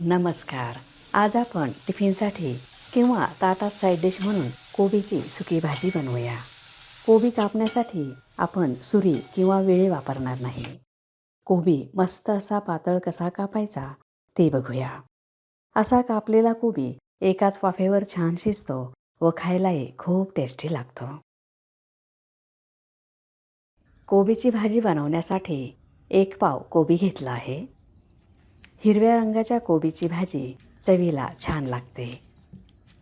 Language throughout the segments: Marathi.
नमस्कार. आज आपण टिफिनसाठी किंवा ताटात साईड डिश म्हणून कोबीची सुकी भाजी बनवूया. कोबी कापण्यासाठी आपण सुरी किंवा वेळी वापरणार नाही. कोबी मस्त असा पातळ कसा कापायचा ते बघूया. असा कापलेला कोबी एकाच वाफेवर छान शिजतो व खायलाही खूप टेस्टी लागतो. कोबीची भाजी बनवण्यासाठी एक पाव कोबी घेतला आहे. हिरव्या रंगाच्या कोबीची भाजी चवीला छान लागते.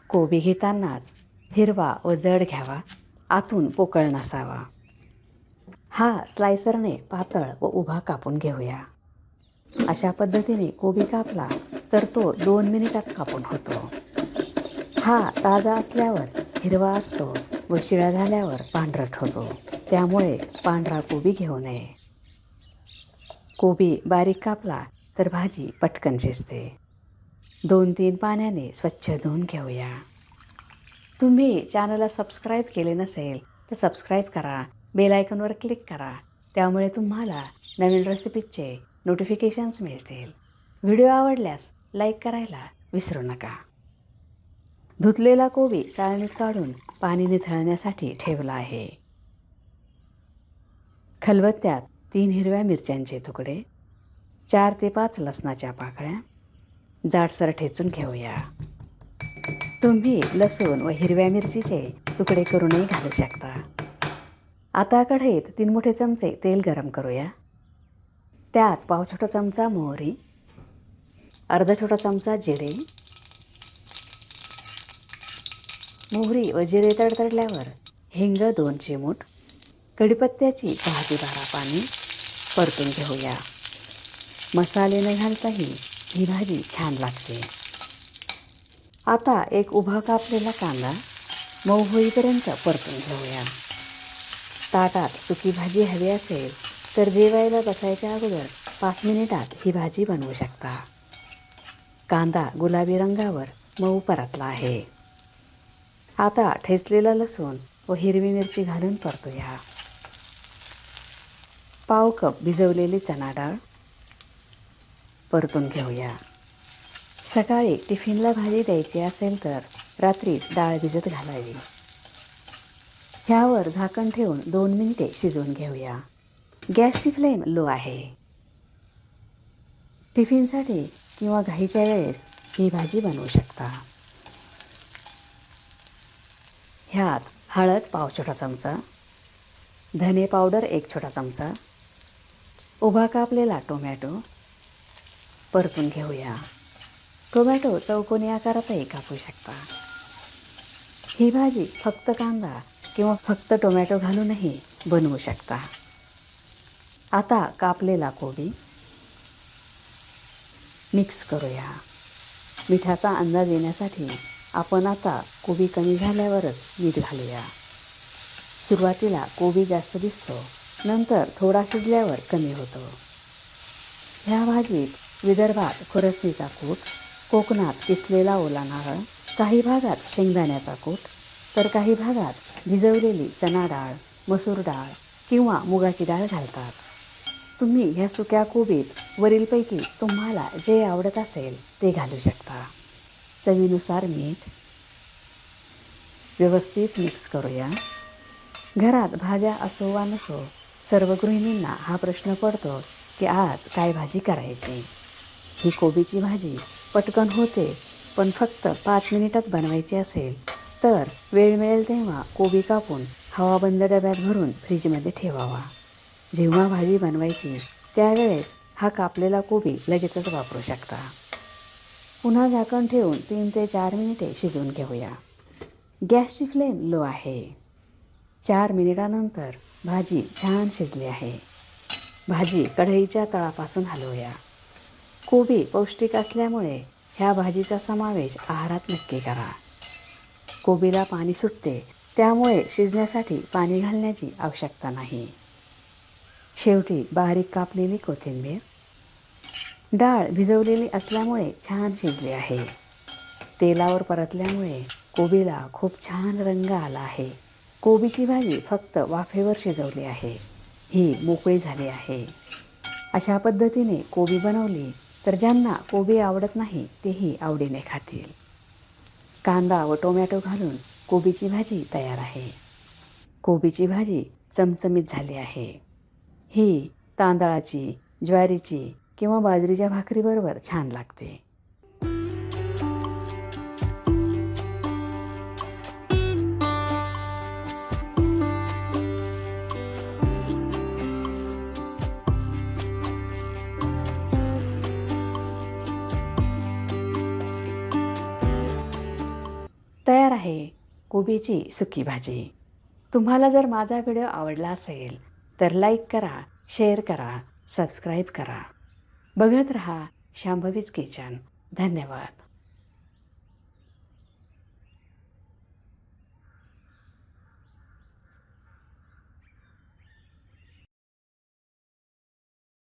कोबी घेतानाच हिरवा व जड घ्यावा आतून पोकळ नसावा. हा स्लायसरने पातळ व उभा कापून घेऊया. अशा पद्धतीने कोबी कापला तर तो दोन मिनिटात कापून होतो. हा ताजा असल्यावर हिरवा असतो व शिळा झाल्यावर पांढरट होतो. त्यामुळे पांढरा कोबी घेऊ नये. कोबी बारीक कापला तर भाजी पटकन शिजते. दोन तीन पाण्याने स्वच्छ धुवून घेऊया. तुम्ही चॅनलला सबस्क्राईब केले नसेल तर सबस्क्राईब करा. बेल आयकॉनवर क्लिक करा. त्यामुळे तुम्हाला नवीन रेसिपीजचे नोटिफिकेशन्स मिळतील. व्हिडिओ आवडल्यास लाईक करायला विसरू नका. धुतलेला कोबी चाळणीत काढून पाणी निथळण्यासाठी ठेवला आहे. खलबत्त्यात तीन हिरव्या मिरच्यांचे तुकडे चार ते पाच लसणाच्या पाकळ्या. जाडसर ठेचून घेऊया. तुम्ही लसूण व हिरव्या मिरचीचे तुकडे करूनही घालू शकता. आता कढईत तीन मोठे चमचे तेल गरम करूया. त्यात पाव छोटा चमचा मोहरी अर्धा छोटा चमचा जिरे. मोहरी व जिरे तडतडल्यावर हिंग दोन चिमूट कढीपत्त्याची दहा ते बारा पाणी परतून घेऊया. मसाले न घालताही ही भाजी छान लागते. आता एक उभा कापलेला कांदा मऊ होईपर्यंत परतून घेऊया. ताटात सुकी भाजी हवी असेल तर जेवायला बसायच्या अगोदर पाच मिनिटात ही भाजी बनवू शकता. कांदा गुलाबी रंगावर मऊ परतला आहे. आता ठेचलेला लसूण व हिरवी मिरची घालून परतूया. पाव कप भिजवलेली चणा डाळ परतून घेऊया. सकाळी टिफिनला भाजी द्यायची असेल तर रात्रीच डाळ भिजत घालावी. ह्यावर झाकण ठेवून दोन मिनिटे शिजवून घेऊया. गॅसची फ्लेम लो आहे. टिफिनसाठी किंवा घाईच्या वेळेस ही भाजी बनवू शकता. ह्यात हळद पाव छोटा चमचा धने पावडर एक छोटा चमचा उभा कापलेला टोमॅटो परतून घेऊया. टोमॅटो चौकोनी आकारातही कापू शकता. ही भाजी फक्त कांदा किंवा फक्त टोमॅटो घालूनही बनवू शकता. आता कापलेला कोबी मिक्स करूया. मिठाचा अंदाज येण्यासाठी आपण आता कोबी कमी झाल्यावरच मीठ घालूया. सुरुवातीला कोबी जास्त दिसतो नंतर थोडा शिजल्यावर कमी होतो. ह्या भाजीत विदर्भात खुरसणीचा कूट कोकणात किसलेला ओला नारळ काही भागात शेंगदाण्याचा कूट तर काही भागात भिजवलेली चणा डाळ मसूर डाळ किंवा मुगाची डाळ घालतात. तुम्ही ह्या सुक्या कोबीत वरीलपैकी तुम्हाला जे आवडत असेल ते घालू शकता. चवीनुसार मीठ व्यवस्थित मिक्स करूया. घरात भाज्या असो वा नसो सर्व गृहिणींना हा प्रश्न पडतो की आज काय भाजी करायची? ही कोबीची भाजी पटकन होते पण फक्त पाच मिनिटात बनवायची असेल तर वेळ मिळेल तेव्हा कोबी कापून हवाबंद डब्यात भरून फ्रीजमध्ये ठेवावा. जेव्हा भाजी बनवायची त्यावेळेस हा कापलेला कोबी लगेचच वापरू शकता. पुन्हा झाकण ठेवून तीन ते चार मिनिटे शिजवून घेऊया. गॅसची फ्लेम लो आहे. चार मिनिटानंतर भाजी छान शिजली आहे. भाजी कढईच्या तळापासून हलवूया. कोबी पौष्टिक असल्यामुळे ह्या भाजीचा समावेश आहारात नक्की करा. कोबीला पाणी सुटते त्यामुळे शिजण्यासाठी पाणी घालण्याची आवश्यकता नाही. शेवटी बारीक कापलेली कोथिंबीर. डाळ भिजवलेली असल्यामुळे छान शिजली आहे. तेलावर परतल्यामुळे कोबीला खूप छान रंग आला आहे. कोबीची भाजी फक्त वाफेवर शिजवली आहे. ही मोकळी झाली आहे. अशा पद्धतीने कोबी बनवली तर ज्यांना कोबी आवडत नाही तेही आवडीने खातील. कांदा व टोमॅटो घालून कोबीची भाजी तयार आहे. कोबीची भाजी चमचमीत झाली आहे. ही तांदळाची ज्वारीची किंवा बाजरीच्या भाकरीबरोबर छान लागते. तयार आहे कोबीची सुकी भाजी. तुम्हाला जर माझा व्हिडिओ आवडला असेल तर लाईक करा शेअर करा सबस्क्राईब करा. बघत रहा शांभवीज किचन. धन्यवाद.